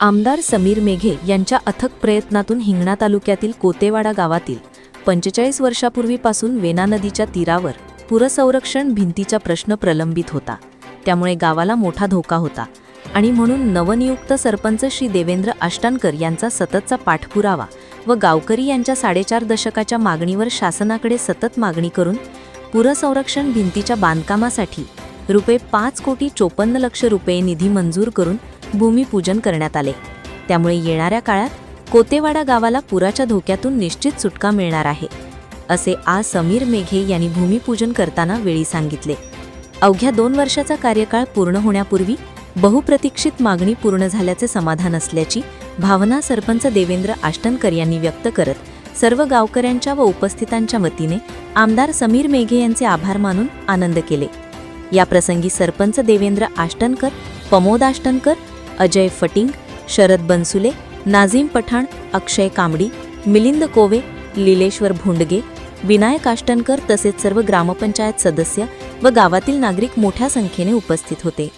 आमदार समीर मेघे यांच्या अथक प्रयत्नातून हिंगणा तालुक्यातील कोतेवाडा गावातील पंचेचाळीस वर्षापूर्वीपासून वेना नदीच्या तीरावर पुरसंरक्षण भिंतीचा प्रश्न प्रलंबित होता. त्यामुळे गावाला मोठा धोका होता आणि म्हणून नवनियुक्त सरपंच श्री देवेंद्र आष्टानकर यांचा सततचा पाठपुरावा व गावकरी यांच्या साडेचार दशकाच्या मागणीवर शासनाकडे सतत मागणी करून पुरसंरक्षण भिंतीच्या बांधकामासाठी रुपये पाच कोटी चोपन्न लक्ष रुपये निधी मंजूर करून भूमिपूजन करण्यात आले. त्यामुळे येणाऱ्या काळात कोतेवाडा गावाला पुराच्या धोक्यातून निश्चित सुटका मिळणार आहे असे आज समीर मेघे यांनी भूमिपूजन करताना वेळी सांगितले. अवघ्या दोन वर्षाचा कार्यकाळ पूर्ण होण्यापूर्वी बहुप्रतीक्षित मागणी पूर्ण झाल्याचे समाधान असल्याची भावना सरपंच देवेंद्र आष्टनकर यांनी व्यक्त करत सर्व गावकऱ्यांच्या व उपस्थितांच्या वतीने आमदार समीर मेघे यांचे आभार मानून आनंद केले. याप्रसंगी सरपंच देवेंद्र आष्टनकर प्रमोद आष्टनकर अजय फटिंग शरद बनसुले नाझीम पठाण अक्षय कांबडी मिलिंद कोवे लिलेश्वर भोंडगे विनायक आष्टनकर तसेच सर्व ग्रामपंचायत सदस्य व गावातील नागरिक मोठ्या संख्येने उपस्थित होते.